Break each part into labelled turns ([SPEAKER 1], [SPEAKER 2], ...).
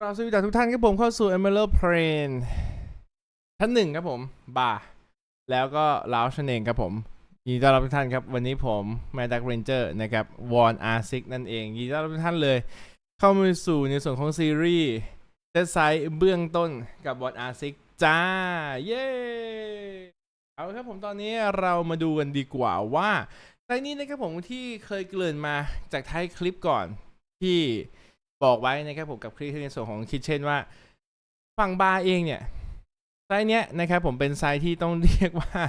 [SPEAKER 1] เราสวัสดีทุกท่านครับผมเข้าสู่ Emerald Plain ชั้นหนึ่งครับผมบาร์แล้วก็ลาวชนเองครับผมยินดีต้อนรับทุกท่านครับ วันนี้ผมแมดักเรนเจอร์นะครับวอนอาร์ซิกนั่นเองยินดีต้อนรับทุกท่านเลย เข้ามาสู่ในส่วนของซีรีส์เซตไซส์เบื้องต้นกับวอนอาร์ซิกจ้า เย้เอาครับผมตอนนี้เรามาดูกันดีกว่าว่าไซนี้นะครับผมที่เคยเกริ่นมาจากท้ายคลิปก่อนที่ บอกไว้นะครับผมกับคลิปในส่วนของคิดเช่นว่า ฝั่งบาร์เองเนี่ยไซส์เนี้ยนะครับผมเป็นไซส์ที่ต้องเรียกว่า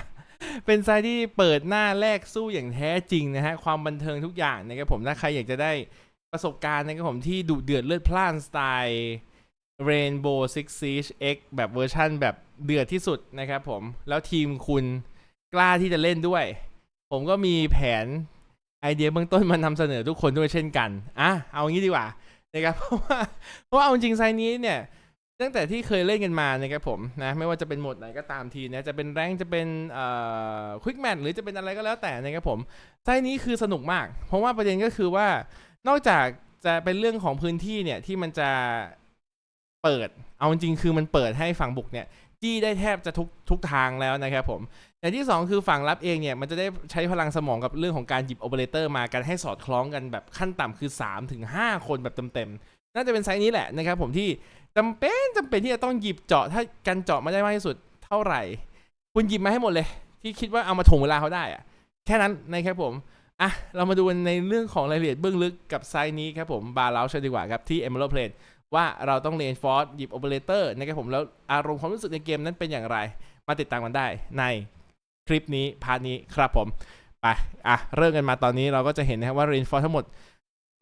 [SPEAKER 1] เป็นไซส์ที่เปิดหน้าแรกสู้อย่างแท้จริงนะฮะความบันเทิงทุกอย่างนะครับผมถ้าใครอยากจะได้ประสบการณ์นะครับผมที่ดุเดือดเลือดพล่านสไตล์ Rainbow Six Siege X แบบเวอร์ชั่นแบบเดือดที่สุดนะครับผมแล้วทีมคุณกล้าที่จะเล่นด้วย ผมก็มีแผนไอเดียเบื้องต้นมานำเสนอทุกคนด้วยเช่นกันอะเอางี้ดีกว่า นะครับเพราะว่าเพราะว่าเอาจริงไซนี้เนี่ยตั้งแต่ที่เคยเล่นกันมานะครับผมนะไม่ว่าจะเป็นโหมดไหนก็ตามทีนะจะเป็นแรงจะเป็นเอ่อควิกแมทหรือจะเป็นอะไรก็แล้วแต่นะครับผมไซนี้คือสนุกมาก เพราะว่าประเด็นก็คือว่านอกจากจะเป็นเรื่องของพื้นที่เนี่ยที่มันจะเปิด เอาจริงคือมันเปิดให้ฝั่งบุกเนี่ย จี้ได้แทบจะทุกทุกทางแล้วนะครับผมอย่างที่สองคือฝั่งรับเองเนี่ยมันจะได้ใช้พลังสมองกับเรื่องของการหยิบโอเปอเรเตอร์มากันให้สอดคล้องกันแบบขั้นต่ำคือ3ถึง5คนแบบเต็มๆน่าจะเป็นไซส์นี้แหละนะครับผมที่จำเป็นจำเป็นที่จะต้องหยิบเจาะถ้ากันเจาะมาได้มากที่สุดเท่าไหร่ คุณหยิบมาให้หมดเลย ที่คิดว่าเอามาถ่วงเวลาเขาได้อะแค่นั้นนะครับผมอะเรามาดูในเรื่องของรายละเอียดเบื้องลึกกับไซส์นี้ครับผมบาร์เลาชดีกว่าครับที่ Emerald Plane ว่าเราต้องเรียนฟอร์สหยิบโอเปอเรเตอร์นะครับผมแล้วอารมณ์ความรู้สึกในเกมนั้นเป็นอย่างไร มาติดตามกันได้ในคลิปนี้พาร์ทนี้ครับผมไปอะเริ่มกันมาตอนนี้เราก็จะเห็นนะครับว่า reinforce ทั้งหมด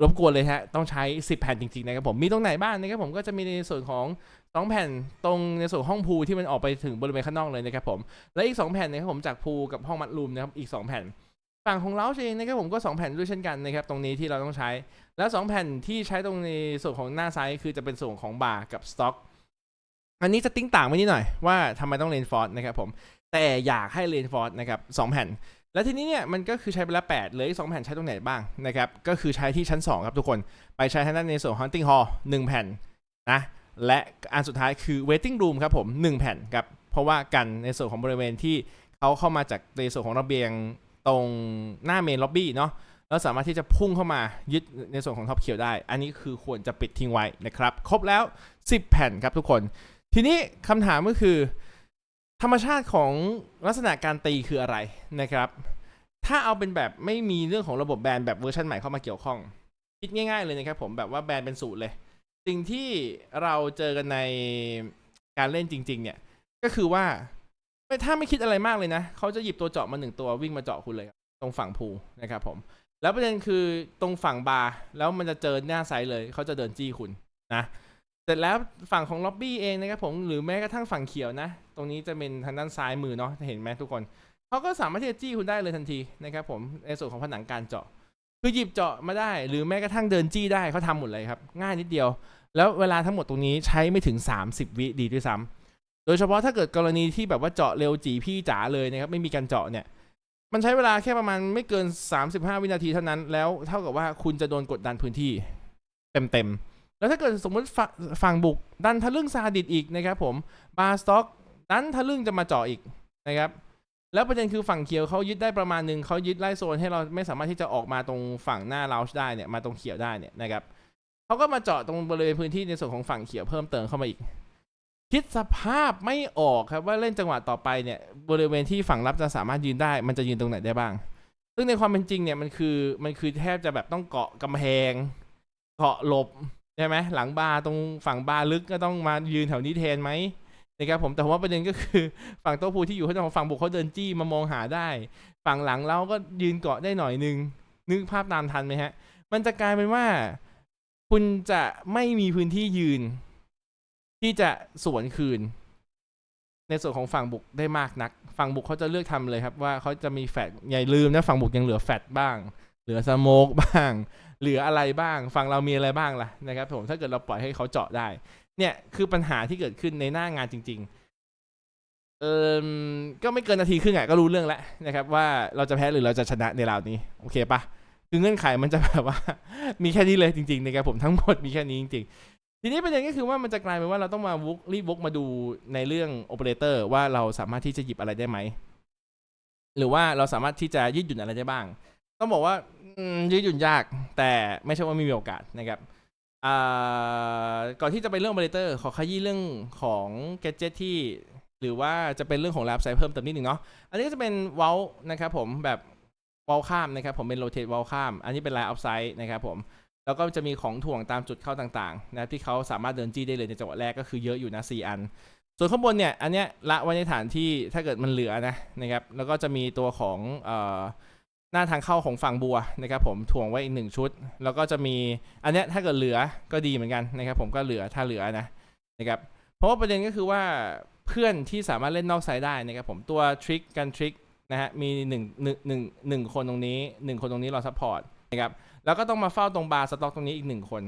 [SPEAKER 1] รบกวนเลยฮะ ต้องใช้ 10 แผ่นจริงๆนะครับผม มีตรงไหนบ้างนะครับผมก็จะมีในส่วนของ 2 แผ่นตรงในส่วนห้องพูลที่มันออกไปถึงบริเวณข้างนอกเลยนะครับผม และอีก 2 แผ่นนะครับผมจากพูลกับห้องมัดรูมนะครับอีก 2 แผ่น ฝั่งของเราเองนะครับผมก็ 2 แผ่นด้วยเช่นกันนะครับตรงนี้ที่เราต้องใช้ แล้ว 2 แผ่นที่ใช้ตรงในส่วนของหน้าไซส์คือจะเป็นส่วนของบาร์กับสต็อกอันนี้จะติ้งต่างไว้นิดหน่อยว่าทำไมต้องเลนฟอร์ดนะครับผมแต่อยากให้เลนฟอร์ดนะครับสองแผ่น แล้วทีนี้เนี่ยมันก็คือใช้ไปแล้ว8เหลืออีก2แผ่นใช้ตรงไหนบ้างนะครับก็คือใช้ที่ชั้น 2 ครับทุกคนไปใช้ทางด้านในส่วน Hunting Hall 1 แผ่นนะและอันสุดท้ายคือ Waiting Room ครับผม 1 แผ่นครับเพราะว่ากันในส่วนของบริเวณที่เขาเข้ามาจากในส่วนของระเบียงตรงหน้าเมนล็อบบี้เนาะ แล้วสามารถที่จะพุ่งเข้ามายึดในส่วนของท็อปเขียวได้ อันนี้คือควรจะปิดทิ้งไว้นะครับ ครบแล้ว 10 แผ่นครับทุกคน ทีนี้คำถามก็คือ ธรรมชาติของลักษณะการตีคืออะไรนะครับ ถ้าเอาเป็นแบบไม่มีเรื่องของระบบแบนแบบเวอร์ชันใหม่เข้ามาเกี่ยวข้อง คิดง่ายๆเลยนะครับผมแบบว่าแบนเป็นสูตรเลย สิ่งที่เราเจอกันในการเล่นจริง ๆ เนี่ย ก็คือว่าถ้าไม่คิดอะไรมากเลยนะ เขาจะหยิบตัวเจาะมาหนึ่งตัววิ่งมาเจาะคุณเลย ตรงฝั่งพูนะครับผม แล้วประเด็นคือตรงฝั่งบาร์แล้วมันจะเจอหน้าไซด์เลยเขาจะเดินจี้คุณนะเสร็จแล้วฝั่งของล็อบบี้เองนะครับผมหรือแม้กระทั่งฝั่งเขียวนะ ตรงนี้จะเป็นทางด้านซ้ายมือเนาะเห็นไหมทุกคนเขาก็สามารถที่จะจี้คุณได้เลยทันทีนะครับผมในส่วนของผนังการเจาะ คือหยิบเจาะมาได้ หรือแม้กระทั่งเดินจี้ได้เขาทำหมดเลยครับ ง่ายนิดเดียว แล้วเวลาทั้งหมดตรงนี้ใช้ไม่ถึง 30 วิดีด้วยซ้ำโดยเฉพาะถ้าเกิดกรณีที่แบบว่าเจาะเร็วจีพี่จ๋าเลยนะครับไม่มีการเจาะเนี่ย มันใช้เวลาแค่ประมาณไม่เกิน 35 วินาทีเท่านั้น แล้วเท่ากับว่าคุณจะโดนกดดันพื้นที่เต็มๆ แล้วถ้าเกิดสมมติฝั่งบุก ดันทะลึ่งซาดิสอีกนะครับผม บาสต็อกดันทะลึ่งจะมาเจาะอีกนะครับ แล้วประเด็นคือฝั่งเขียวเขายึดได้ประมาณหนึ่งเขายึดไล่โซนให้เราไม่สามารถที่จะออกมาตรงฝั่งหน้าเราได้เนี่ยมาตรงเขียวได้เนี่ยนะครับเขาก็มาเจาะตรงบริเวณพื้นที่ในส่วนของฝั่งเขียวเพิ่มเติมเข้ามาอีก คิดสภาพไม่ออกครับว่าเล่นจังหวะต่อไปเนี่ยบริเวณที่ฝั่งรับจะสามารถยืนได้ มันจะยืนตรงไหนได้บ้าง ซึ่งในความเป็นจริงเนี่ยมันคือมันคือแทบจะแบบต้องเกาะกำแพง เกาะหลบใช่ไหมหลังบาร์ตรงฝั่งบาร์ลึกก็ต้องมายืนแถวนี้แทนไหมนะครับผมแต่ผมว่าประเด็นก็คือฝั่งโต๊ะพูที่อยู่ข้างนอกฝั่งบุกเขาเดินจี้มามองหาได้ ฝั่งหลังเราก็ยืนเกาะได้หน่อยนึงนึกภาพตามทันไหมฮะ มันจะกลายเป็นว่า คุณจะไม่มีพื้นที่ยืน ที่จะสวนคืน ในส่วนของฝั่งบุกได้มากนัก ฝั่งบุกเขาจะเลือกทำเลยครับว่าเขาจะมีแฟดอย่าลืมนะฝั่งบุกยังเหลือแฟดบ้าง เหลือสโมกบ้าง เหลืออะไรบ้าง ฝั่งเรามีอะไรบ้างล่ะนะครับผมถ้าเกิดเราปล่อยให้เขาเจาะได้ เนี่ยคือปัญหาที่เกิดขึ้นในหน้างานจริง ๆเออก็ไม่เกินนาทีครึ่งอะก็รู้เรื่องแล้วนะครับว่าเราจะแพ้หรือเราจะชนะในราวนี้ โอเคปะคือเงื่อนไขมันจะแบบว่า มีแค่นี้เลยจริงๆนะครับผมทั้งหมดมีแค่นี้จริง ทีนี้ประเด็นก็คือว่ามันจะกลายเป็นว่าเราต้องมาวุกรีบวกมาดูในเรื่องโอเปอเรเตอร์ว่าเราสามารถที่จะหยิบอะไรได้ไหม หรือว่าเราสามารถที่จะยืดหยุ่นอะไรได้บ้าง ต้องบอกว่ายืดหยุ่นยากแต่ไม่ใช่ว่าไม่มีโอกาสนะครับก่อนที่จะไปเรื่องโอเปอเรเตอร์ขอขยี้เรื่องของแกจ g e t ที่หรือว่าจะเป็นเรื่องของ lab size เพิ่มเติมนิดหนึ่งเนาะอันนี้ก็จะเป็นเวลนะครับผมแบบเวลข้ามนะครับผมเป็น rotate เวลข้าม อันนี้เป็น line of sight นะครับผม แล้วก็จะมีของถ่วงตามจุดเข้าต่างๆนะครับที่เขาสามารถเดินจี้ได้เลยในจังหวะแรกก็คือเยอะอยู่นะ4อัน ส่วนข้างบนเนี่ยอันเนี้ยละไว้ในฐานที่ถ้าเกิดมันเหลือนะนะครับแล้วก็จะมีตัวของเอ่อหน้าทางเข้าของฝั่งบัวนะครับผมถ่วงไว้อีกหนึ่งชุด แล้วก็จะมีอันเนี้ยถ้าเกิดเหลือก็ดีเหมือนกันนะครับผมก็เหลือถ้าเหลือนะนะครับเพราะว่าประเด็นก็คือว่าเพื่อนที่สามารถเล่นนอกไซด์ได้นะครับผมตัวทริคกันทริคนะฮะมีหนึ่งหนึ่งหนึ่งหนึ่งคนตรงนี้หนึ่งคนตรงนี้รอซัพพอร์ตนะครับ แล้วก็ต้องมาเฝ้าตรงบาร์สต็อกตรงนี้อีกหนึ่งคน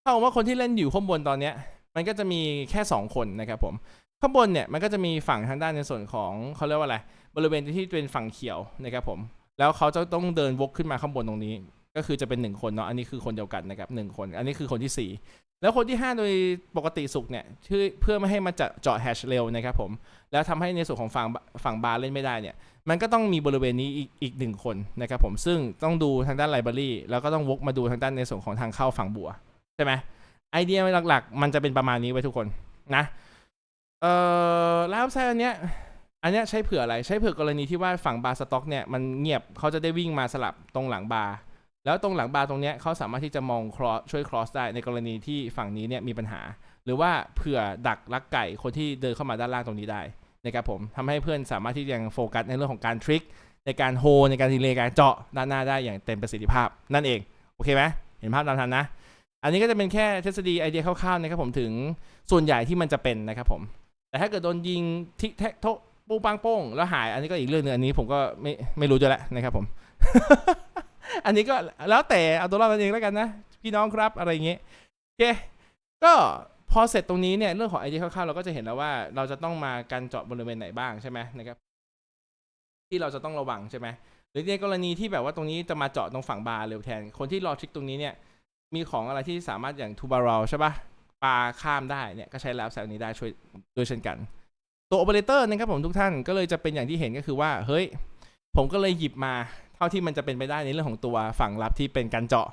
[SPEAKER 1] เท่ากับว่าคนที่เล่นอยู่ข้างบนตอนเนี้ย มันก็จะมีแค่ 2 คนนะครับผมข้างบนเนี่ยมันก็จะมีฝั่งทางด้านในส่วนของเขาเรียกว่าอะไรบริเวณที่เป็นฝั่งเขียวนะครับผม แล้วเขาจะต้องเดินวกขึ้นมาข้างบนตรงนี้ ก็คือจะเป็นหนึ่งคนเนาะอันนี้คือคนเดียวกันนะครับหนึ่งคน อันนี้คือคนที่สี่ แล้วคนที่ 5 โดยปกติสุขเนี่ยชื่อเพื่อไม่ให้มันจะเจาะแฮชเร็วนะครับผม แล้วทำให้ในส่วนของฝั่งฝั่งบาร์เล่นไม่ได้เนี่ย มันก็ต้องมีบริเวณนี้อีกอีกหนึ่งคนนะครับผม ซึ่งต้องดูทางด้านไลบรารีแล้วก็ต้องวกมาดูทางด้านในส่วนของทางเข้าฝั่งบัว ใช่ไหมไอเดียหลักๆ มันจะเป็นประมาณนี้ไว้ทุกคนนะ เอ่อแล้วไซอันเนี้ยอันเนี้ยใช้เผื่ออะไรใช้เผื่อกรณีที่ว่าฝั่งบาร์สต็อกเนี่ยมันเงียบเขาจะได้วิ่งมาสลับตรงหลังบาร์ แล้วตรงหลังบาร์ตรงเนี้ยเขาสามารถที่จะมองครอช่วยครอสได้ในกรณีที่ฝั่งนี้เนี่ยมีปัญหา หรือว่าเผื่อดักลักไก่คนที่เดินเข้ามาด้านล่างตรงนี้ได้นะครับผมทำให้เพื่อนสามารถที่จะยังโฟกัสในเรื่องของการทริคในการโฮในการดีเลการเจาะด้านหน้าได้อย่างเต็มประสิทธิภาพ นั่นเองโอเคไหมเห็นภาพตามทันนะ อันนี้ก็จะเป็นแค่ทฤษฎีไอเดียคร่าวๆนะครับผมถึงส่วนใหญ่ที่มันจะเป็นนะครับผม แต่ถ้าเกิดโดนยิงทิกแท็กโทะปูปังโป้งแล้วหายอันนี้ก็อีกเรื่องหนึงอันนี้ผมก็ไม่ไม่รู้จะแล้วนะครับผม อันนี้ก็แล้วแต่เอาตัวรอดกันเองแล้วกันนะ พี่น้องครับอะไรอย่างเงี้ยโอเคก็พอเสร็จตรงนี้เนี่ยเรื่องของไอเดียคร่าวๆเราก็จะเห็นแล้วว่าเราจะต้องมากันเจาะบริเวณไหนบ้างใช่ไหมนะครับ ที่เราจะต้องระวังใช่ไหมหรือในกรณีที่แบบว่าตรงนี้จะมาเจาะตรงฝั่งบาร์เร็วแทน คนที่รอทริกตรงนี้เนี่ย มีของอะไรที่สามารถอย่างทูบารอลใช่ปะปลาข้ามได้เนี่ยก็ใช้แล้วแซวนี้ได้ช่วยด้วยเช่นกัน ตัวโอเปอเรเตอร์นะครับผมทุกท่านก็เลยจะเป็นอย่างที่เห็นก็คือว่าเฮ้ยผมก็เลยหยิบมา เท่าที่มันจะเป็นไปได้ในเรื่องของตัวฝั่งลับที่เป็นการเจาะ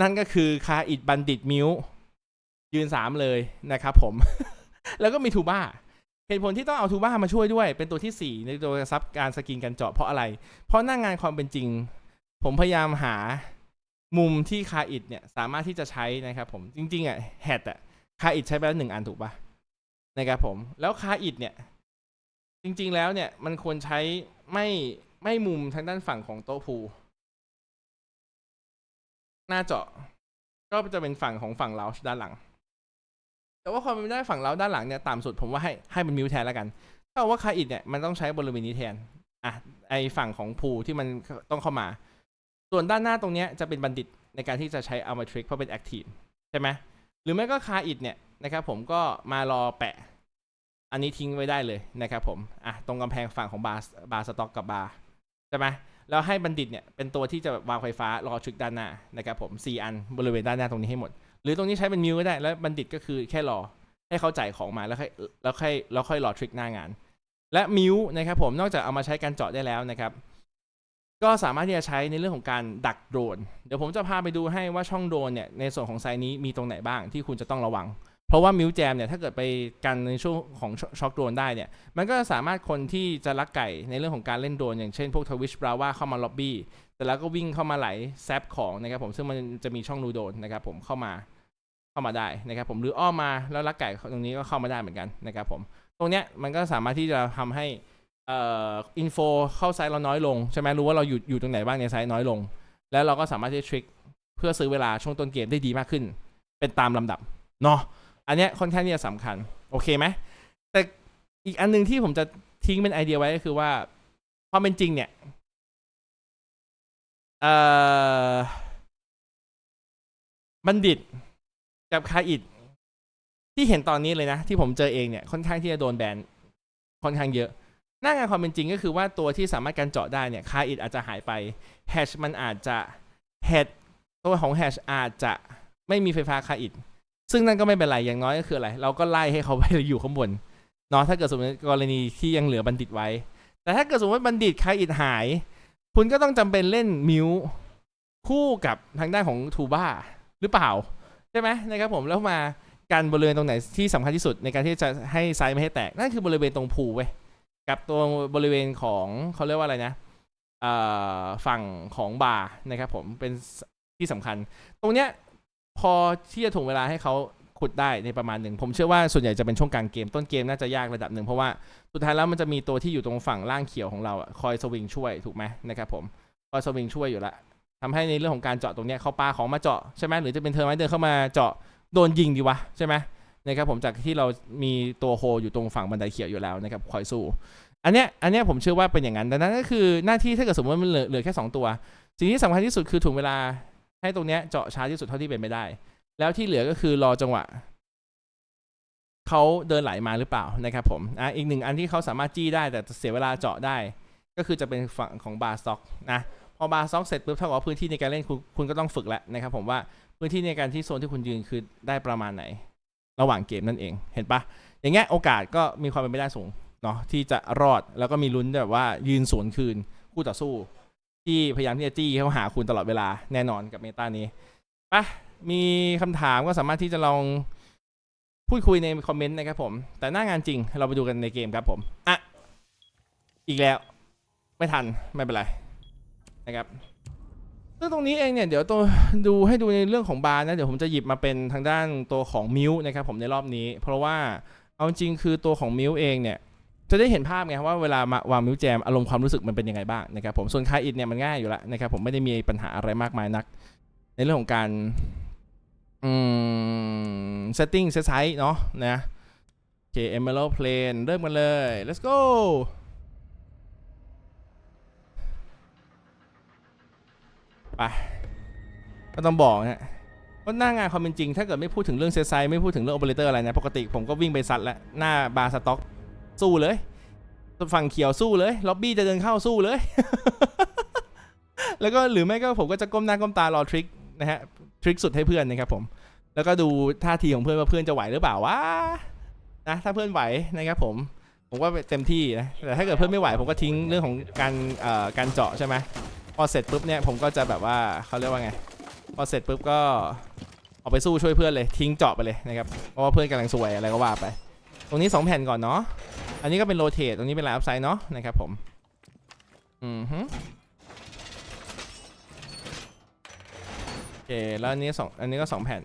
[SPEAKER 1] นั่นก็คือคาอิดบันดิตมิวยืนสามเลยนะครับผม แล้วก็มีทูบ้าเหตุผลที่ต้องเอาทูบ้ามาช่วยด้วย เป็นตัวที่ 4 ในตัวซับการสกรีนการเจาะเพราะอะไร เพราะหน้างงานความเป็นจริง ผมพยายามหามุมที่คาอิดเนี่ยสามารถที่จะใช้นะครับผมจริงๆอะแฮดอะคาอิดใช้ไปแล้วหนึ่งอันถูกปะนะครับผม แล้วคาอิดเนี่ย จริง ๆ แล้วเนี่ยมันควรใช้ไม่ ไม่มุมทางด้านฝั่งของโต๊ะพูหน้าเจาะ ก็จะเป็นฝั่งของฝั่งเราด้านหลัง แต่ว่าความเป็นได้ฝั่งเราด้านหลังเนี่ยต่ำสุดผมว่าให้ให้เป็นมิวแทนแล้วกันถ้าว่าคาอิดเนี่ยมันต้องใช้บริเวณนี้แทนอะไอฝั่งของพูที่มันต้องเข้ามา ส่วนด้านหน้าตรงเนี้ยจะเป็นบัณฑิตในการที่จะใช้เอามาทริกเพราะเป็นแอคทีฟใช่ไหมหรือไม่ก็คาอิดเนี่ยนะครับผมก็มารอแปะ อันนี้ทิ้งไว้ได้เลยนะครับผมอะตรงกำแพงฝั่งของบาร์บาร์สต็อกกับบาร์ ใช่ไหมแล้วให้บัณฑิตเนี่ยเป็นตัวที่จะวางไฟฟ้ารอทริกด้านหน้านะครับผม4อันบริเวณด้านหน้าตรงนี้ให้หมด หรือตรงนี้ใช้เป็นมิวก็ได้แล้วบัณฑิตก็คือแค่รอให้เขาจ่ายของมาแล้วค่อยแล้วค่อยแล้วค่อยรอทริกหน้างาน และมิวนะครับผมนอกจากเอามาใช้การเจาะได้แล้วนะครับ ก็สามารถที่จะใช้ในเรื่องของการดักโดรน เดี๋ยวผมจะพาไปดูให้ว่าช่องโดรนเนี่ยในส่วนของไซส์นี้มีตรงไหนบ้างที่คุณจะต้องระวัง เพราะว่ามิวแจมเนี่ยถ้าเกิดไปกันในช่วงของช็อคโดรนได้เนี่ยมันก็สามารถคนที่จะลักไก่ในเรื่องของการเล่นโดรนอย่างเช่นพวกทวิชบราว่าเข้ามาล็อบบี้แต่แล้วก็วิ่งเข้ามาไหลแซปของนะครับผมซึ่งมันจะมีช่องรูโดนนะครับผมเข้ามาเข้ามาได้นะครับผมหรืออ้อมมาแล้วลักไก่ตรงนี้ก็เข้ามาได้เหมือนกันนะครับผมตรงเนี้ยมันก็สามารถที่จะทำให้เอ่ออินโฟเข้าไซส์เราน้อยลงใช่ไหมรู้ว่าเราอยู่อยู่ตรงไหนบ้างในไซส์น้อยลง แล้วเราก็สามารถที่จะทริคเพื่อซื้อเวลาช่วงต้นเกมได้ดีมากขึ้น เป็นตามลำดับเนาะ อันเนี้ยค่อนข้างที่จะสำคัญ โอเคไหมแต่อีกอันหนึงที่ผมจะทิ้งเป็นไอเดียไว้ก็คือว่าความเป็นจริงเนี่ยเอ่อบัณฑิตกับคาอิดที่เห็นตอนนี้เลยนะ ที่ผมเจอเองเนี่ยค่อนข้างที่จะโดนแบนค่อนข้างเยอะ หน้างานความเป็นจริงก็คือว่าตัวที่สามารถการเจาะได้เนี่ยคาอิดอาจจะหายไปแฮชมันอาจจะแฮดตัวของแฮชอาจจะไม่มีไฟฟ้าคาอิด ซึ่งนั่นก็ไม่เป็นไรอย่างน้อยก็คืออะไร เราก็ไล่ให้เขาไปอยู่ข้างบนเนาะถ้าเกิดสมมติกรณีที่ยังเหลือบัณฑิตไว้ แต่ถ้าเกิดสมมติบัณฑิตใครอิดหาย คุณก็ต้องจำเป็นเล่นมิวคู่กับทางด้านของทูบ้าหรือเปล่าใช่ไหมนะครับผมแล้วมาการบริเวณตรงไหนที่สำคัญที่สุดในการที่จะให้ไซส์ไม่ให้แตกนั่นคือบริเวณตรงภูเว้ยกับตัวบริเวณของเขาเรียกว่าอะไรนะฝั่งของบาร์นะครับผมเป็นที่สำคัญ ตรงเนี้ย พอที่จะถ่วงเวลาให้เขาขุดได้ในประมาณหนึ่งผมเชื่อว่าส่วนใหญ่จะเป็นช่วงกลางเกมต้นเกมน่าจะยากระดับหนึ่งเพราะว่าสุดท้ายแล้วมันจะมีตัวที่อยู่ตรงฝั่งล่างเขียวของเราคอยสวิงช่วยถูกไหมนะครับผมคอยสวิงช่วยอยู่ละทำให้ในเรื่องของการเจาะตรงเนี้ยเขาปาของมาเจาะใช่ไหมหรือจะเป็นเทอร์ไมเดินเข้ามาเจาะโดนยิงดีวะใช่ไหมนะครับผมจากที่เรามีตัวโฮอยู่ตรงฝั่งบันไดเขียวอยู่แล้วนะครับคอยสู้อันเนี้ยอันเนี้ยผมเชื่อว่าเป็นอย่างนั้นดังนั้นก็คือหน้าที่ถ้าเกิดสมมติมันเหลือเหลือแค่สองตัว สิ่งที่สำคัญที่สุดคือถ่วงเวลา ให้ตรงเนี้ยเจาะช้าที่สุดเท่าที่เป็นไปได้ แล้วที่เหลือก็คือรอจังหวะเขาเดินไหลมาหรือเปล่านะครับผมอะอีกหนึ่งอันที่เขาสามารถจี้ได้แต่เสียเวลาเจาะได้ ก็คือจะเป็นฝั่งของบาร์สต็อกนะพอบาร์สต็อกเสร็จปุ๊บเท่าว่าพื้นที่ในการเล่นคุณคุณก็ต้องฝึกแล้วนะครับผมว่าพื้นที่ในการที่โซนที่คุณยืนคือได้ประมาณไหน ระหว่างเกมนั่นเองเห็นปะอย่างเงี้ยโอกาสก็มีความเป็นไปได้สูงเนาะที่จะรอดแล้วก็มีลุ้นแบบว่ายืนสวนคืนคู่ต่อสู้ ที่พยายามที่จะจี้เขาหาคุณตลอดเวลาแน่นอนกับเมตานี้ปะมีคำถามก็สามารถที่จะลองพูดคุยในคอมเมนต์นะครับผม แต่หน้างานจริงเราไปดูกันในเกมครับผม อะ อีกแล้ว ไม่ทันไม่เป็นไร นะครับซึ่งตรงนี้เองเนี่ยเดี๋ยวตัวดูให้ดูในเรื่องของบาร์นะ เดี๋ยวผมจะหยิบมาเป็นทางด้านตัวของมิวนะครับผมในรอบนี้ เพราะว่าเอาจริงคือตัวของมิวเองเนี่ย จะได้เห็นภาพไงว่าเวลามาวางมิวแจมอารมณ์ความรู้สึกมันเป็นยังไงบ้างนะครับผมส่วนคาอิดเนี่ยมันง่ายอยู่แล้วนะครับผมไม่ได้มีปัญหาอะไรมากมายนัก ในเรื่องของการอืม setting set size เนาะนะโอเค emerald plane เริ่มกันเลย let's go ไปก็ต้องบอกนะว่าหน้างานความเป็นจริง ถ้าเกิดไม่พูดถึงเรื่องเซตไซไม่พูดถึงเรื่องโอเปอเรเตอร์อะไรนะ ปกติผมก็วิ่งไปซัดแล้ว หน้าบาร์สต็อก สู้เลย ฝั่งเขียวสู้เลยล็อบบี้จะเดินเข้าสู้เลย แล้วก็หรือไม่ก็ผมก็จะก้มหน้าก้มตารอทริคนะฮะทริคสุดให้เพื่อนนะครับผม แล้วก็ดูท่าทีของเพื่อนว่าเพื่อนจะไหวหรือเปล่าวะนะถ้าเพื่อนไหวนะครับผมผมว่าเต็มที่นะแต่ถ้าเกิดเพื่อนไม่ไหวผมก็ทิ้งเรื่องของการเอ่อการเจาะใช่ไหมพอเสร็จปุ๊บเนี่ยผมก็จะแบบว่าเขาเรียกว่าไง พอเสร็จปุ๊บก็ออกไปสู้ช่วยเพื่อนเลยทิ้งเจาะไปเลยนะครับเพราะว่าเพื่อนกำลังสวยอะไรก็ว่าไป ตรงนี้ 2 แผ่นก่อนเนาะ อันนี้ก็เป็นโรเตทตรงนี้เป็นลน์อัพไซด์เนาะนะครับผม อือฮึโอเค แล้วอันนี้สองอันนี้ก็ 2 แผ่น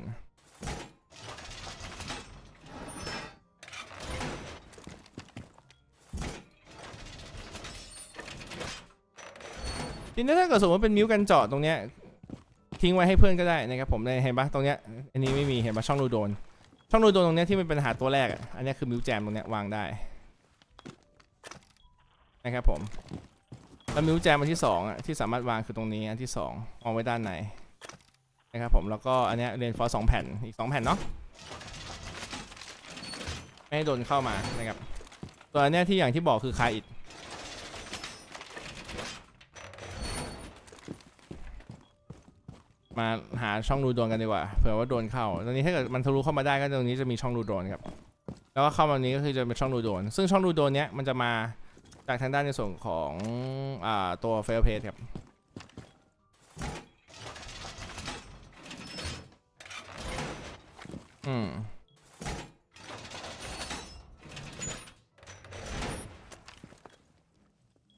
[SPEAKER 1] ทีนี้ถ้าเกิดสมมติว่าเป็นมิวกันเจาะตรงเนี้ยทิ้งไว้ให้เพื่อนก็ได้นะครับผมเห็นปะตรงเนี้ยอันนี้ไม่มีเห็นปะช่องรูโดน ช่องรูโดนตรงนี้ที่เป็นปัญหาตัวแรกอะ อันนี้คือมิวแจมตรงนี้วางได้ นะครับผม แล้วมิวแจมอันที่สองอะที่สามารถวางคือตรงนี้อันที่สองวางไว้ด้านในนะครับผมแล้วก็อันนี้เรียนฟอร์สองแผ่นอีกสองแผ่นเนาะไม่ให้โดนเข้ามานะครับตัวอันนี้ที่อย่างที่บอกคือคาอิด มาหาช่องรูโดนกันดีกว่าเผื่อว่าโดนเข้าตอนนี้ถ้าเกิดมันทะลุเข้ามาได้ก็ตรงนี้จะมีช่องรูโดนครับแล้วก็เข้ามาตรงนี้ก็คือจะเป็นช่องรูโดนซึ่งช่องรูโดนเนี้ยมันจะมาจากทางด้านในส่วนของอ่าตัวเฟลเพจครับอืม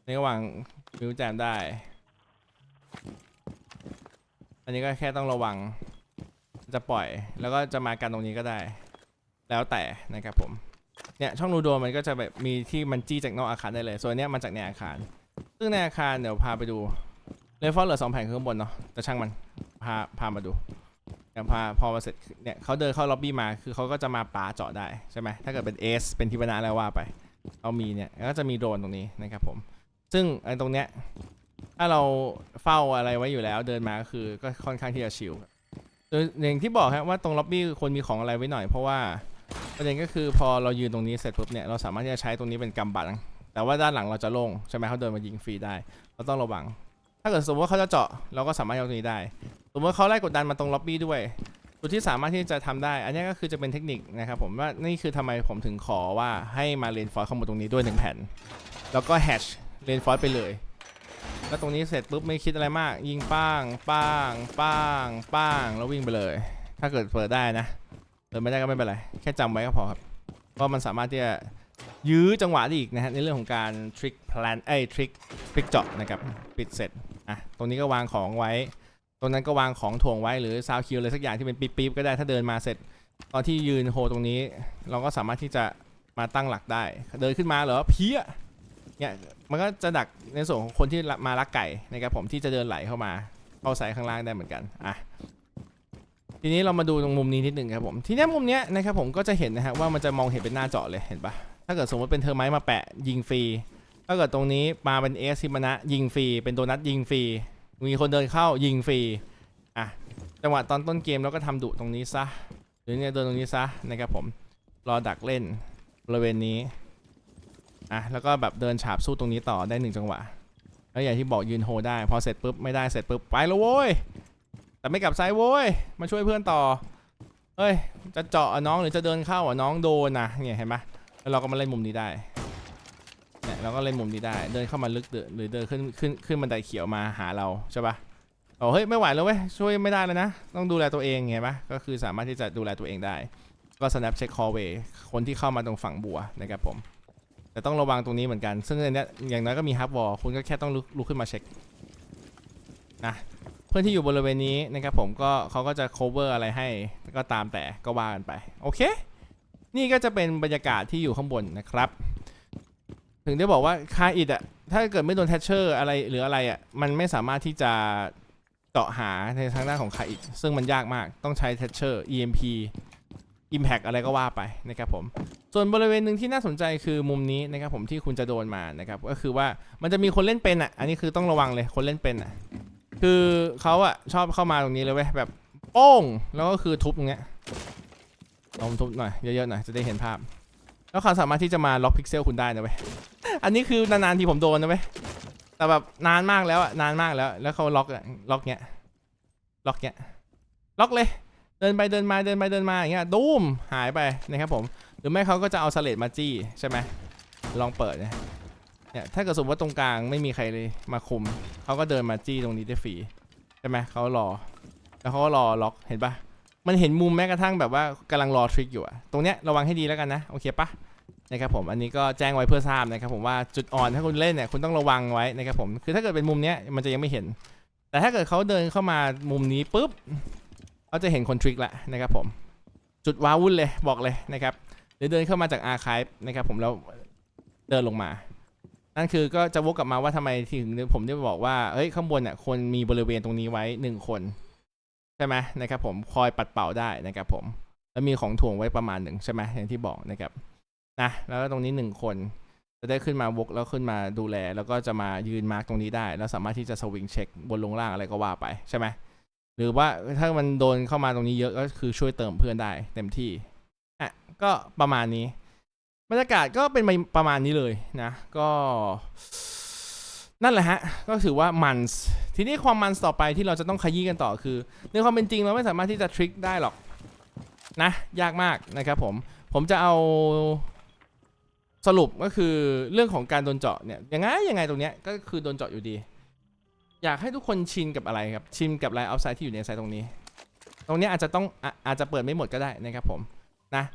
[SPEAKER 1] นี่ก็วางมิวแจมได้ อันนี้ก็แค่ต้องระวัง จะปล่อยแล้วก็จะมากันตรงนี้ก็ได้ แล้วแต่นะครับผม เนี่ยช่องรูโดนมันก็จะแบบมีที่มันจี้จากนอกอาคารได้เลย ส่วนเนี้ยมาจากในอาคาร ซึ่งในอาคารเดี๋ยวพาไปดูเลฟอลเหลือสองแผ่นข้างบนเนาะแต่ช่างมันพาพามาดูเดี๋ยวพาพอมาเสร็จเนี่ยเขาเดินเข้าล็อบบี้มาคือเขาก็จะมาปาเจาะได้ใช่ไหมถ้าเกิดเป็นเอสเป็นทิวนาแล้วว่าไปเอามีเนี่ยแล้วก็จะมีโดรนตรงนี้นะครับผม ซึ่งไอ้ตรงเนี้ย ถ้าเราเฝ้าอะไรไว้อยู่แล้วเดินมาก็คือก็ค่อนข้างที่จะชิลโดยอย่างที่บอกครับว่าตรงล็อบบี้ควรมีของอะไรไว้หน่อยเพราะว่าประเด็นก็คือพอเรายืนตรงนี้เสร็จปุ๊บเนี่ยเราสามารถที่จะใช้ตรงนี้เป็นกำบังแต่ว่าด้านหลังเราจะโล่งใช่ไหมเขาเดินมายิงฟรีได้ เราต้องระวัง ถ้าเกิดสมมติว่าเขาจะเจาะเราก็สามารถเอาตรงนี้ได้ สมมติว่าเขาไล่กดดันมาตรงล็อบบี้ด้วยสุดจุดที่สามารถที่จะทำได้ อันนี้ก็คือจะเป็นเทคนิคนะครับผมว่านี่คือทำไมผมถึงขอว่าให้มาเลนฟอร์ข้างบนตรงนี้ด้วยหนึ่งแผ่น แล้วก็แฮชเลนฟอร์ไปเลย แล้วตรงนี้เสร็จปุ๊บไม่คิดอะไรมาก ยิงป้างป้างป้างป้างแล้ววิ่งไปเลย ถ้าเกิดเปิดได้นะเปิดไม่ได้ก็ไม่เป็นไร แค่จำไว้ก็พอครับเพราะมันสามารถที่จะยื้อจังหวะได้อีกนะฮะในเรื่องของการทริคแพลนไอ้ทริคทริคเจาะนะครับปิดเสร็จอะตรงนี้ก็วางของไว้ ตรงนั้นก็วางของถ่วงไว้หรือซาวคิวอะไรสักอย่างที่เป็นปี๊บๆก็ได้ถ้าเดินมาเสร็จ ตอนที่ยืนโฮตรงนี้ เราก็สามารถที่จะมาตั้งหลักได้ เดินขึ้นมาเหรอเพี้ยเนี่ย มันก็จะดักในส่วนของคนที่มาลักไก่นะครับผมที่จะเดินไหลเข้ามาเข้าใส่ข้างล่างได้เหมือนกันอะทีนี้เรามาดูตรงมุมนี้นิดหนึ่งครับผมทีนี้มุมเนี้ยนะครับผมก็จะเห็นนะฮะว่ามันจะมองเห็นเป็นหน้าเจาะเลยเห็นปะถ้าเกิดสมมติเป็นเทอร์ไมต์มาแปะยิงฟรีถ้าเกิดตรงนี้มาเป็นเอสซิมานะยิงฟรีเป็นโดนัทยิงฟรีมีคนเดินเข้ายิงฟรีอะจังหวะตอนต้นเกมเราก็ทำดุตรงนี้ซะหรือเนี่ยเดินตรงนี้ซะนะครับผมรอดักเล่นบริเวณนี้ อะแล้วก็แบบเดินฉาบสู้ตรงนี้ต่อได้หนึ่งจังหวะแล้วอย่างที่บอกยืนโฮได้ พอเสร็จปุ๊บไม่ได้เสร็จปุ๊บไปแล้วโว้ยแต่ไม่กลับไซด์โว้ยมาช่วยเพื่อนต่อเอ้ยจะเจาะน้องหรือจะเดินเข้าอะน้องโดนนะเนี่ยเห็นไหมแล้วเราก็มาเล่นมุมนี้ได้เนี่ยเราก็เล่นมุมนี้ได้ เดินเข้ามาลึกหรือเดินขึ้นขึ้นขึ้นบันไดเขียวมาหาเราใช่ปะโอ้เฮ้ยไม่ไหวแล้วเว้ยช่วยไม่ได้แล้วนะ ต้องดูแลตัวเองเห็นปะก็คือสามารถที่จะดูแลตัวเองได้ ก็ snap check hallway คนที่เข้ามาตรงฝั่งบัวนะครับผม แต่ต้องระวังตรงนี้เหมือนกัน ซึ่งอันเนี้ยอย่างน้อยก็มีฮับวอลคุณก็แค่ต้องลุกลุกขึ้นมาเช็คนะเพื่อนที่อยู่บริเวณนี้นะครับผมก็เขาก็จะ cover อะไรให้ก็ตามแต่ก็ว่ากันไป โอเค นี่ก็จะเป็นบรรยากาศที่อยู่ข้างบนนะครับ ถึงได้บอกว่าคาอิดอะถ้าเกิดไม่โดนแทชเชอร์อะไรหรืออะไรอะมันไม่สามารถที่จะเจาะหาในทางด้านของคาอิดซึ่งมันยากมากต้องใช้แทชเชอร์ EMP Impact อะไรก็ว่าไปนะครับผมส่วนบริเวณหนึ่งที่น่าสนใจคือมุมนี้นะครับผมที่คุณจะโดนมานะครับก็คือว่ามันจะมีคนเล่นเป็นอะอันนี้คือต้องระวังเลยคนเล่นเป็นอะคือเขาอะชอบเข้ามาตรงนี้เลยเว้ยแบบโป้งแล้วก็คือทุบตรงเนี้ยลองทุบหน่อยเยอะๆหน่อยจะได้เห็นภาพ แล้วเขาสามารถที่จะมาล็อกพิกเซลคุณได้นะเว้ยอันนี้คือนานๆที่ผมโดนนะเว้ยแต่แบบนานมากแล้วอะนานมากแล้ว แล้วเขาล็อกล็อกเนี้ยล็อกเนี้ยล็อกเลย เดินไปเดินมาเดินไปเดินมาอย่างเงี้ยดูมหายไปนะครับผมหรือไม่เขาก็จะเอาสเลดมาจี้ใช่ไหมลองเปิดเนี่ยเนี่ยถ้าเกิดสมมติว่าตรงกลางไม่มีใครเลยมาคุมเขาก็เดินมาจี้ตรงนี้ได้ฟรีใช่ไหมเขารอ แล้วเขาก็รอล็อกเห็นปะมันเห็นมุมแม้กระทั่งแบบว่ากำลังรอทริกอยู่อะตรงเนี้ยระวังให้ดีแล้วกันนะโอเคปะนะครับผมอันนี้ก็แจ้งไว้เพื่อทราบนะครับผมว่าจุดอ่อนถ้าคุณเล่นเนี่ยคุณต้องระวังไว้นะครับผมคือถ้าเกิดเป็นมุมเนี้ยมันจะยังไม่เห็น แต่ถ้าเกิดเขาเดินเข้ามามุมนี้ปุ๊บ เขาจะเห็นคนทริกละนะครับผม จุดว้าวุ่นเลยบอกเลยนะครับหรือเดินเข้ามาจากอาร์คายนะครับผมแล้วเดินลงมา นั่นคือก็จะวกกลับมาว่าทำไมถึงผมได้บอกว่าเฮ้ยข้างบนเนี่ยคนมีบริเวณตรงนี้ไว้หนึ่งคน ใช่ไหมนะครับผมคอยปัดเป่าได้นะครับผมแล้วมีของถ่วงไว้ประมาณหนึ่งใช่ไหมอย่างที่บอกนะครับนะแล้วก็ตรงนี้หนึ่งคนจะได้ขึ้นมาวกแล้วขึ้นมาดูแล แล้วก็จะมายืนมาร์กตรงนี้ได้ แล้วสามารถที่จะสวิงเช็คบนลงล่างอะไรก็ว่าไปใช่ไหม หรือว่าถ้ามันโดนเข้ามาตรงนี้เยอะก็คือช่วยเติมเพื่อนได้เต็มที่อะก็ประมาณนี้ บรรยากาศก็เป็นประมาณนี้เลยนะ ก็นั่นแหละฮะ ก็ถือว่ามันส์ทีนี้ความมันส์ต่อไปที่เราจะต้องขยี้กันต่อคือ ในความเป็นจริงเราไม่สามารถที่จะทริคได้หรอกนะ ยากมากนะครับผม ผมจะเอาสรุปก็คือเรื่องของการโดนเจาะเนี่ยยังไงยังไงตรงเนี้ยก็คือโดนเจาะอยู่ดี อยากให้ทุกคนชินกับอะไรครับ ชินกับไลน์เอาไซด์ที่อยู่ในไซด์ตรงนี้ ตรงนี้อาจจะต้องออาจจะเปิดไม่หมดก็ได้นะครับผมนะ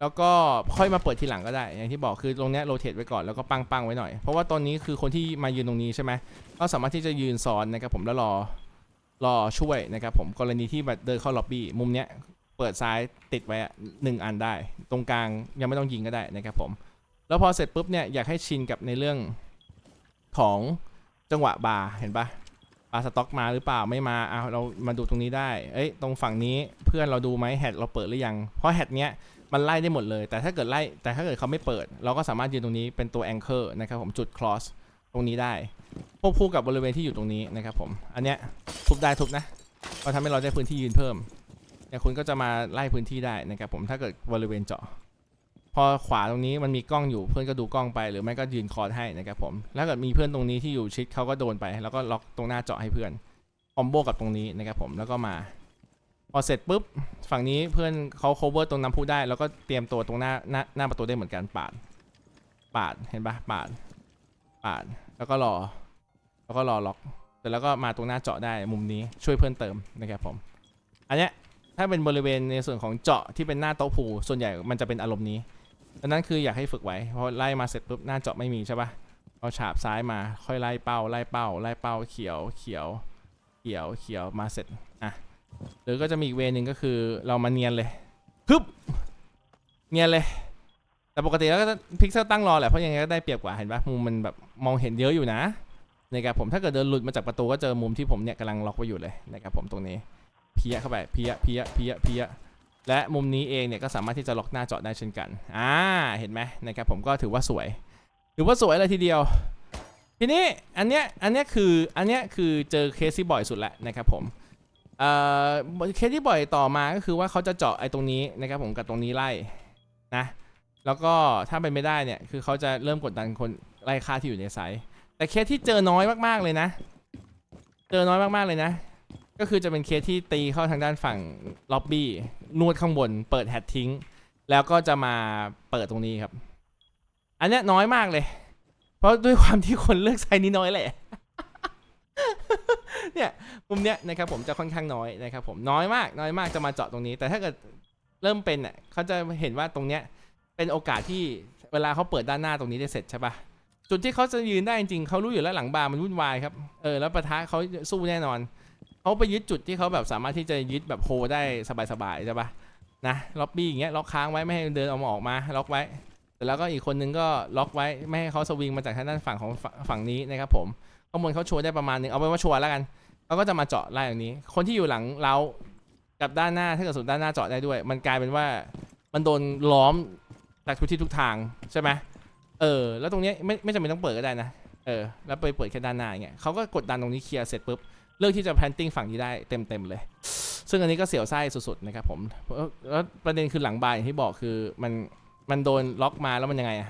[SPEAKER 1] แล้วก็ค่อยมาเปิดทีหลังก็ได้ อย่างที่บอกคือตรงนี้โรเตทไว้ก่อนแล้วก็ปังปังไว้หน่อย เพราะว่าตอนนี้คือคนที่มายืนตรงนี้ใช่ไหมก็สามารถที่จะยืนซ้อนนะครับผมแล้วรอรอช่วยนะครับผมกรณีที่แบบเดินเข้าล็อบบี้มุมเนี้ยเปิดซ้ายติดไว้หนึ่งอันได้ ตรงกลางยังไม่ต้องยิงก็ได้นะครับผม แล้วพอเสร็จปุ๊บเนี่ยอยากให้ชินกับในเรื่องของจังหวะบาร์เห็นปะ บาสต็อกมาหรือเปล่าไม่มาเอาเรามาดูตรงนี้ได้ เอ้ยตรงฝั่งนี้เพื่อนเราดูไหมแฮดเราเปิดหรือยัง เพราะแฮดเนี้ยมันไล่ได้หมดเลย แต่ถ้าเกิดไล่แต่ถ้าเกิดเขาไม่เปิด เราก็สามารถยืนตรงนี้เป็นตัวแองเกอร์นะครับผมจุดคลอสตรงนี้ได้ควบคู่กับบริเวณที่อยู่ตรงนี้นะครับผม อันเนี้ยทุบได้ทุบนะก็ทำให้เราได้พื้นที่ยืนเพิ่มเนี่ยคุณก็จะมาไล่พื้นที่ได้นะครับผมถ้าเกิดบริเวณเจาะ พอขวาตรงนี้มันมีกล้องอยู่เพื่อนก็ดูกล้องไปหรือไม่ก็ยืนคอร์ดให้นะครับผมแล้วกิดมีเพื่อนตรงนี้ที่อยู่ชิดเขาก็โดนไป แล้วก็ล็อกตรงหน้าเจาะให้เพื่อนคอมโบกับตรงนี้นะครับผมแล้วก็มา พอเสร็จปุ๊บฝั่งนี้เพื่อนเขา cover ตรงน้ำพุได้ แล้วก็เตรียมตัวตรงหน้าหน้าหน้าประตูได้เหมือนกันปาด ปาดเห็นปะปาด ปาดแล้วก็รอ แล้วก็รอล็อกเสร็จแล้วก็มาตรงหน้าเจาะได้มุมนี้ช่วยเพิ่มเติมนะครับผม อันเนี้ยถ้าเป็นบริเวณในส่วนของเจาะที่เป็นหน้าโต๊ะผูส่วนใหญ่มันจะเป็นอารมณ์นี้ ดังนั้นคืออยากให้ฝึกไว้เพราะไล่มาเสร็จปุ๊บหน้าเจาะไม่มีใช่ปะเอาฉาบซ้ายมาค่อยไล่เป้าไล่เป้าไล่เป้าเขียวเขียวเขียวเขียวมาเสร็จอะหรือก็จะมีอีกเวย์หนึ่งก็คือเรามาเนียนเลยฮึบเนียนเลย แต่ปกติแล้วก็พิกเซลตั้งรอแหละเพราะยังไงก็ได้เปรียบกว่าเห็นปะมุมมันแบบมองเห็นเยอะอยู่นะนะครับผมถ้าเกิดเดินหลุดมาจากประตูก็เจอมุมที่ผมเนี่ยกำลังล็อกไว้อยู่เลยนะครับผมตรงนี้เพี้ยเข้าไปเพี้ยเพี้ยเพี้ยเพี้ย และมุมนี้เองเนี่ยก็สามารถที่จะล็อกหน้าเจาะได้เช่นกัน อ่า เห็นไหมนะครับผมก็ถือว่าสวย ถือว่าสวยเลยทีเดียว ทีนี้อันเนี้ย อันเนี้ยคือ อันเนี้ยคือเจอเคสที่บ่อยสุดแล้วนะครับผม เอ่อ เคสที่บ่อยต่อมาก็คือว่าเขาจะเจาะไอ้ตรงนี้นะครับผมกับตรงนี้ไล่นะ แล้วก็ถ้าเป็นไม่ได้เนี่ย คือเขาจะเริ่มกดดันคนไล่ค่าที่อยู่ในไซส์แต่เคสที่เจอน้อยมากๆเลยนะ เจอน้อยมากๆเลยนะ ก็คือจะเป็นเคสที่ตีเข้าทางด้านฝั่งล็อบบี้นวดข้างบน เปิดแฮตทิ้ง แล้วก็จะมาเปิดตรงนี้ครับ อันเนี้ยน้อยมากเลย เพราะด้วยความที่คนเลือกไซส์นี้น้อยแหละเนี่ยมุมเนี้ยนะครับผมจะค่อนข้างน้อยนะครับผมน้อยมากน้อยมากจะมาเจาะตรงนี้ แต่ถ้าเกิดเริ่มเป็นอะเขาจะเห็นว่าตรงเนี้ยเป็นโอกาสที่เวลาเขาเปิดด้านหน้าตรงนี้ได้เสร็จใช่ปะจุดที่เขาจะยืนได้จริงๆเขารู้อยู่แล้วหลังบาร์มันวุ่นวายครับเออแล้วปะทะเขาสู้แน่นอน เขาไปยึดจุดที่เขาแบบสามารถที่จะยึดแบบโฮได้สบายๆใช่ปะนะล็อบบี้อย่างเงี้ยล็อกค้างไว้ไม่ให้เดินออกมาออกมาล็อกไว้แต่แล้วก็อีกคนนึงก็ล็อกไว้ไม่ให้เขาสวิงมาจากทางด้านฝั่งของฝั่งฝั่งนี้นะครับผมข้างบนเขาชัวร์ได้ประมาณนึงเอาไว้ว่าชัวร์แล้วกันเขาก็จะมาเจาะไล่อย่างนี้ คนที่อยู่หลังเรากับด้านหน้าถ้าเกิดสุดด้านหน้าเจาะได้ด้วย มันกลายเป็นว่ามันโดนล้อมจากทุกที่ทุกทางใช่ไหมเออ แล้วตรงเนี้ยไม่ไม่จำเป็นต้องเปิดก็ได้นะเออแล้วไปเปิดแค่ด้านหน้าอย่างเงี้ยเขาก็กดดันตรงนี้เคลียร์เสร็จปุ๊บ เลือกที่จะแพนติ้งฝั่งนี้ได้เต็มๆเลย ซึ่งอันนี้ก็เสียวไส้สุดๆนะครับผมแล้วแล้วประเด็นคือหลังบายอย่างที่บอกคือมันมันโดนล็อกมาแล้วมันยังไงอะ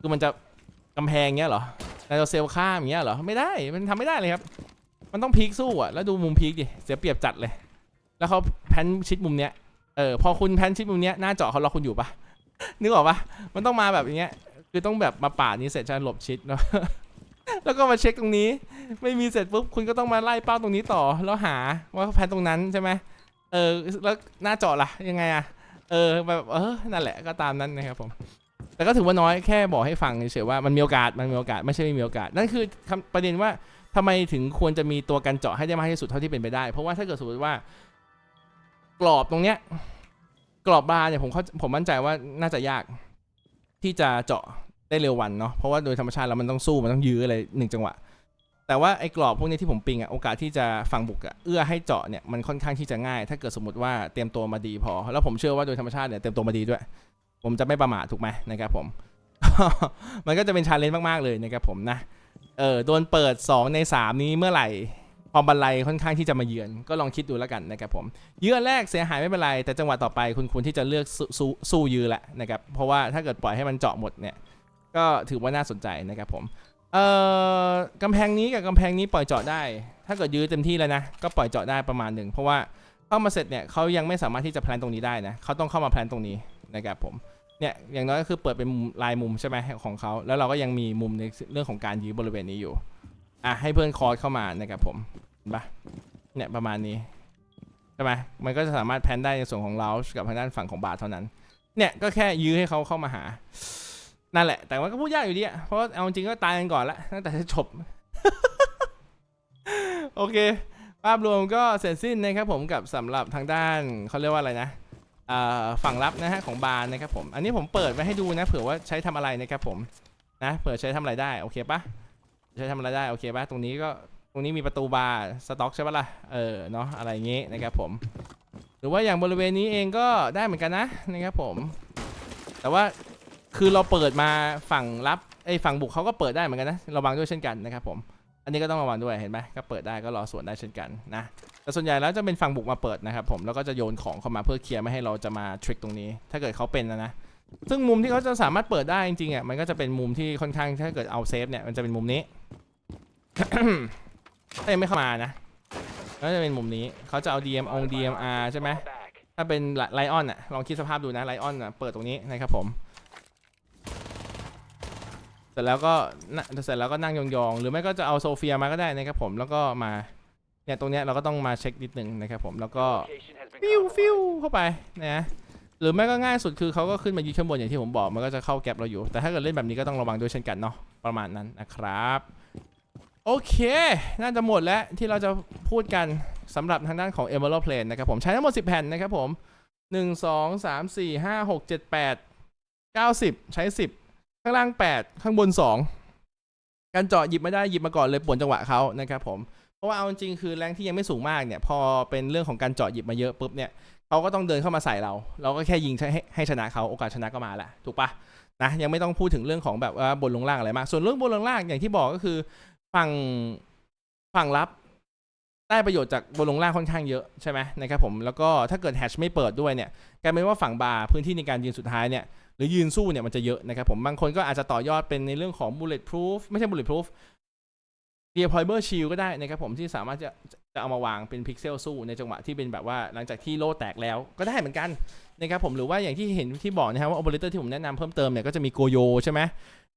[SPEAKER 1] คือมันจะกำแพงเงี้ยเหรอแต่เราเซลข้ามอย่างเงี้ยเหรอไม่ได้มันทำไม่ได้เลยครับ มันต้องพีคสู้อะแล้วดูมุมพีคดิเสียเปรียบจัดเลย แล้วเขาแพนชิดมุมเนี้ยเออพอคุณแพนชิดมุมเนี้ยหน้าจอเขาล็อกคุณอยู่ปะนึกออกปะมันต้องมาแบบอย่างเงี้ยคือต้องแบบมาป่านี้เสร็จจะหลบชิดเนาะ แล้วก็มาเช็คตรงนี้ ไม่มีเสร็จปุ๊บคุณก็ต้องมาไล่เป้าตรงนี้ต่อ แล้วหาว่าแพนตรงนั้นใช่ไหมเออแล้วหน้าจอล่ะยังไงอะเออแบบเออนั่นแหละก็ตามนั้นนะครับผม แต่ก็ถือว่าน้อยแค่บอกให้ฟังเฉยๆว่ามันมีโอกาสมันมีโอกาสไม่ใช่ไม่มีโอกาส นั่นคือประเด็นว่าทำไมถึงควรจะมีตัวกันเจาะให้ได้มากที่สุดเท่าที่เป็นไปได้ เพราะว่าถ้าเกิดสมมติว่า กรอบตรงเนี้ยกรอบบาร์เนี่ยผมเขาผมมั่นใจว่าน่าจะยากที่จะเจาะ ได้เร็ววันเนาะเพราะว่าโดยธรรมชาติแล้วมันต้องสู้มันต้องยื้ออะไรหนึ่งจังหวะ แต่ว่าไอ้กรอบพวกนี้ที่ผมปิงอะโอกาสที่จะฝั่งบุกอะเอื้อให้เจาะเนี่ยมันค่อนข้างที่จะง่าย ถ้าเกิดสมมติว่าเตรียมตัวมาดีพอ แล้วผมเชื่อว่าโดยธรรมชาติเนี่ยเตรียมตัวมาดีด้วย ผมจะไม่ประมาทถูกไหมนะครับผมมันก็จะเป็นชาเลนจ์มากๆเลยนะครับผมนะเออโดนเปิด 2 ใน 3 นี้เมื่อไหร่ความบันไลค่อนข้างที่จะมาเยือนก็ลองคิดดูแล้วกันนะครับผมเยือนแรกเสียหายไม่เป็นไร แต่จังหวะต่อไปคุณควรที่จะเลือกสู้สู้สู้ยืนแหละนะครับเพราะว่าถ้าเกิดปล่อยให้มันเจาะหมดเนี่ย ก็ถือว่าน่าสนใจนะครับผมเอ่อกำแพงนี้กับกำแพงนี้ปล่อยเจาะได้ ถ้าเกิดยื้อเต็มที่แล้วนะก็ปล่อยเจาะได้ประมาณหนึ่งเพราะว่าเข้ามาเสร็จเนี่ยเขายังไม่สามารถที่จะแพลนตรงนี้ได้นะเขาต้องเข้ามาแพลนตรงนี้นะครับผมเนี่ยอย่างน้อยก็คือเปิดเป็นลายมุมใช่ไหมของเขาแล้วเราก็ยังมีมุมในเรื่องของการยื้อบริเวณนี้อยู่อะให้เพื่อนคอร์สเข้ามานะครับผมปะเนี่ยประมาณนี้ใช่ไหมมันก็จะสามารถแพลนได้ในส่วนของเรากับทางด้านฝั่งของบาร์เท่านั้น เนี่ยก็แค่ยื้อให้เขาเข้ามาหา นั่นแหละ แต่ว่าก็พูดยากอยู่ดีอะ เพราะเอาจริงก็ตายกันก่อนละตั้งแต่จะจบ โอเค ภาพรวมก็เสร็จสิ้นนะครับผมกับสำหรับทางด้านเขาเรียกว่าอะไรนะฝั่งรับนะฮะของบาร์นะครับผม อันนี้ผมเปิดไว้ให้ดูนะ เผื่อว่าใช้ทำอะไรนะครับผม นะเผื่อใช้ทำอะไรได้ โอเคปะใช้ทำอะไรได้ โอเคปะตรงนี้ก็ตรงนี้มีประตูบาร์สต็อกใช่ปะล่ะ เออเนาะอะไรอย่างงี้นะครับผม หรือว่าอย่างบริเวณนี้เองก็ได้เหมือนกันนะนะครับผม แต่ว่า คือเราเปิดมาฝั่งรับไอ้ฝั่งบุกเขาก็เปิดได้เหมือนกันนะระวังด้วยเช่นกันนะครับผม อันนี้ก็ต้องระวังด้วยเห็นไหมก็เปิดได้ก็รอสวนได้เช่นกันนะแต่ส่วนใหญ่แล้วจะเป็นฝั่งบุกมาเปิดนะครับผมแล้วก็จะโยนของเข้ามาเพื่อเคลียร์ไม่ให้เราจะมาทริคตรงนี้ ถ้าเกิดเขาเป็นนะนะซึ่งมุมที่เขาจะสามารถเปิดได้จริงๆอะมันก็จะเป็นมุมที่ค่อนข้างถ้าเกิดเอาเซฟเนี่ยมันจะเป็นมุมนี้ ถ้ายังไม่เข้ามานะก็จะเป็นมุมนี้เขาจะเอา DM อง DMR ใช่ไหมถ้าเป็นไลออนอะลองคิดสภาพดูนะไลออนอะเปิดตรงนี้นะครับผม ร็จแล้วก็เสร็จแล้วก็นั่งยองๆ หรือไม่ก็จะเอาโซเฟียมาก็ได้นะครับผม แล้วก็มา เนี่ยตรงเนี้ยเราก็ต้องมาเช็คนิดนึงนะครับผม แล้วก็ฟิวฟิวเข้าไปนะหรือไม่ก็ง่ายสุดคือเขาก็ขึ้นมายืนข้างบนอย่างที่ผมบอก มันก็จะเข้าแก็บเราอยู่ แต่ถ้าเกิดเล่นแบบนี้ก็ต้องระวังด้วยเช่นกันเนาะ ประมาณนั้นนะครับ โอเค น่าจะหมดแล้วที่เราจะพูดกันสำหรับทางด้านของ Emerald Plane นะครับผม ใช้ทั้งหมด 10 แผ่นนะครับผม 1 2 3 4 5 6 7 8 9 10ใช้ 10 ข้างล่าง 8 ข้างบน 2 การเจาะหยิบไม่ได้หยิบมาก่อนเลยป่วนจังหวะเขานะครับผมเพราะว่าเอาจริงคือแรงที่ยังไม่สูงมากเนี่ย พอเป็นเรื่องของการเจาะหยิบมาเยอะปุ๊บเนี่ยเขาก็ต้องเดินเข้ามาใส่เรา เราก็แค่ยิงให้ให้ชนะเขาโอกาสชนะก็มาแหละถูกปะนะยังไม่ต้องพูดถึงเรื่องของแบบว่าบนลงล่างอะไรมาก ส่วนเรื่องบนลงล่างอย่างที่บอกก็คือฝั่งฝั่งรับได้ประโยชน์จากบนลงล่างค่อนข้างเยอะใช่ไหมนะครับผมแล้วก็ถ้าเกิดแฮชไม่เปิดด้วยเนี่ยกลายเป็นว่าฝั่งบาร์พื้นที่ในการยืนสุดท้ายเนี่ย รือยืนสู้เนี่ยมันจะเยอะนะครับผมบางคนก็อาจจะต่อยอดเป็นในเรื่องของ bullet proof ไม่ใช่ bullet proof d e p l o y b e shield ก็ได้นะครับผมที่สามารถจะจะเอามาวางเป็นพิกเซลสู้ในจังหวะที่เป็นแบบว่าหลังจากที่โล่แตกแล้วก็ได้เหมือนกันนะครับผมหรือว่าอย่างที่เห็นที่บอกนะครับว่า operator ที่ผมแนะนำเพิ่มเติมเนี่ยก็จะมีโกโยใช่ไหม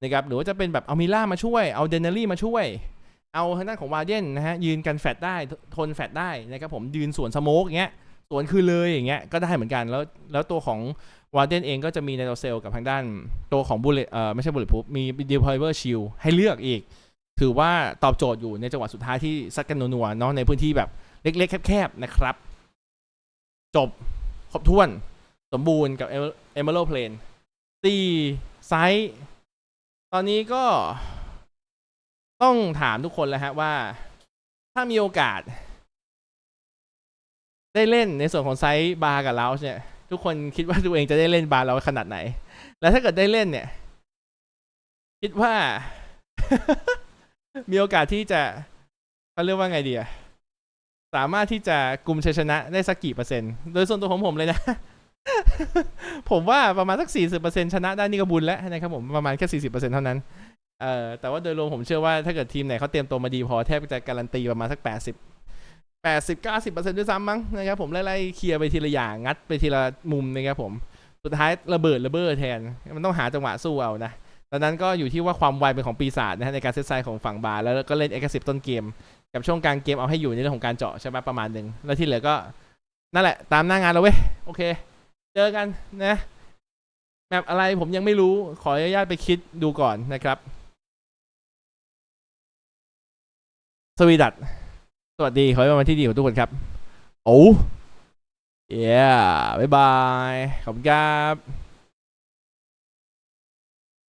[SPEAKER 1] นะครับหรือว่าจะเป็นแบบเอามิล่ามาช่วยเอาเดนเนอรี่มาช่วย เอาทางด้านของวาเดนนะฮะยืนกันแฟดได้ทนแฟดได้นะครับผมยืนสวนสโมกอย่างเงี้ยสวนคือเลยอย่างเงี้ยก็ได้เหมือนกันแล้วแล้วตัวของ วาร์เดนเองก็จะมีในตัวเซลกับทางด้านตัวของบุลเลตเอ่อไม่ใช่บุลเลตพูมีดีพอยเวอร์ชิลให้เลือกอีก ถือว่าตอบโจทย์อยู่ในจังหวะสุดท้ายที่ซัดกันนัวๆเนาะในพื้นที่แบบเล็กๆ แคบๆ นะครับ จบครบถ้วนสมบูรณ์กับเอเมอรัลเพลนตีไซส์ตอนนี้ก็ต้องถามทุกคนแล้วฮะว่า ถ้ามีโอกาส ได้เล่นในส่วนของไซส์บาร์กับเลาส์เนี่ย ทุกคนคิดว่าตัวเองจะได้เล่นบาร์เราขนาดไหน แล้วถ้าเกิดได้เล่นเนี่ย คิดว่า มีโอกาสที่จะเขาเรียกว่าไงดีอะสามารถที่จะกลุ่มชัยชนะได้สักกี่เปอร์เซ็นต์ โดยส่วนตัวของผมเลยนะ ผมว่าประมาณสัก40%ชนะได้นี่ก็บุญแล้วนะครับผมประมาณแค่40%เปอร์เซ็นเท่านั้น เอ่อแต่ว่าโดยรวมผมเชื่อว่าถ้าเกิดทีมไหนเขาเตรียมตัวมาดีพอแทบจะการันตีประมาณสัก80 80 90%ด้วยซ้ำมั้งนะครับผมไล่ๆเคลียร์ไปทีละอย่างงัดไปทีละมุมนะครับผมสุดท้ายระเบิดระเบ้อแทน มันต้องหาจังหวะสู้เอานะดังนั้นก็อยู่ที่ว่าความไวเป็นของปีศาจนะฮะในการเซตไซด์ของฝั่งบาร์แล้วก็เล่นเอ็กซ์ซิต้นเกม กับช่วงกลางเกมเอาให้อยู่ในเรื่องของการเจาะใช่ไหมประมาณหนึ่งแล้วที่เหลือก็นั่นแหละตามหน้างานเราเว้ยโอเค เจอกันนะแมปอะไรผมยังไม่รู้ขออนุญาตไปคิดดูก่อนนะครับ สวีดัต สวัสดีขอให้เป็นวันที่ดีของทุกคนครับ โอ้เย้บ๊ายบาย ขอบคุณครับ